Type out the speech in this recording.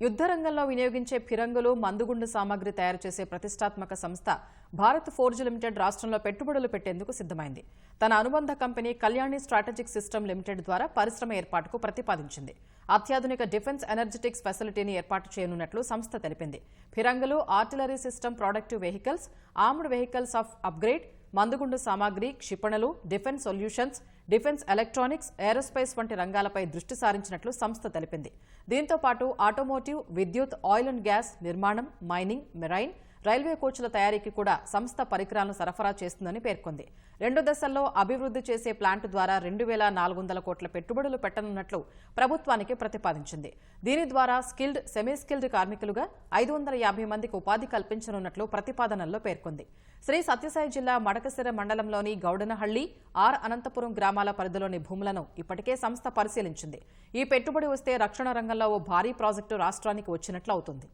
యుద్ధరంగంలో వినియోగించే ఫిరంగులు మందుగుండు సామాగ్రి తయారు చేసే ప్రతిష్టాత్మక సంస్థ భారత్ ఫోర్జ్ లిమిటెడ్ రాష్ట్రంలో పెట్టుబడులు పెట్టేందుకు సిద్దమైంది తన అనుబంధ company Kalyani strategic system limited ద్వారా పరిశ్రమ ఏర్పాటుకు ప్రతిపాదించింది. అత్యాధునిక డిఫెన్స్ ఎనర్జెటిక్స్ ఫెసిలిటీని ఏర్పాటు చేయనున్నట్లు సంస్థ తెలిపింది. ఫిరంగులు artillery system productive vehicles armed vehicles of upgrade మందుగుండు సామాగ్రి క్షిపణులు defence solutions defence electronics aerospace వంటి రంగాలపై దృష్టి సారించినట్లు సంస్థ తెలిపింది. దీంతో పాటు ఆటోమోటివ్ విద్యుత్ ఆయిల్ అండ్ గ్యాస్ నిర్మాణం మైనింగ్ మెరైన్ రైల్వే కోచ్ల తయారీకి కూడా సంస్థ పరికరాలను సరఫరా చేస్తుందని పేర్కొంది. రెండు దశల్లో అభివృద్ధి చేసే ప్లాంట్ ద్వారా రెండు వేల నాలుగు వందల కోట్ల పెట్టుబడులు పెట్టనున్నట్లు ప్రభుత్వానికి ప్రతిపాదించింది. దీని ద్వారా స్కిల్డ్ సెమీ స్కిల్డ్ కార్మికులుగా ఐదు వందల యాభై మందికి ఉపాధి కల్పించనున్నట్లు ప్రతిపాదనల్లో పేర్కొంది. శ్రీ సత్యసాయి జిల్లా మడకసిర మండలంలోని గౌడనహళ్ళి ఆర్ అనంతపురం గ్రామాల పరిధిలోని భూములను ఇప్పటికే సంస్థ పరిశీలించింది. ఈ పెట్టుబడి వస్తే రక్షణ రంగంలో ఓ భారీ ప్రాజెక్టు రాష్ట్రానికి వచ్చినట్లు అవుతుంది.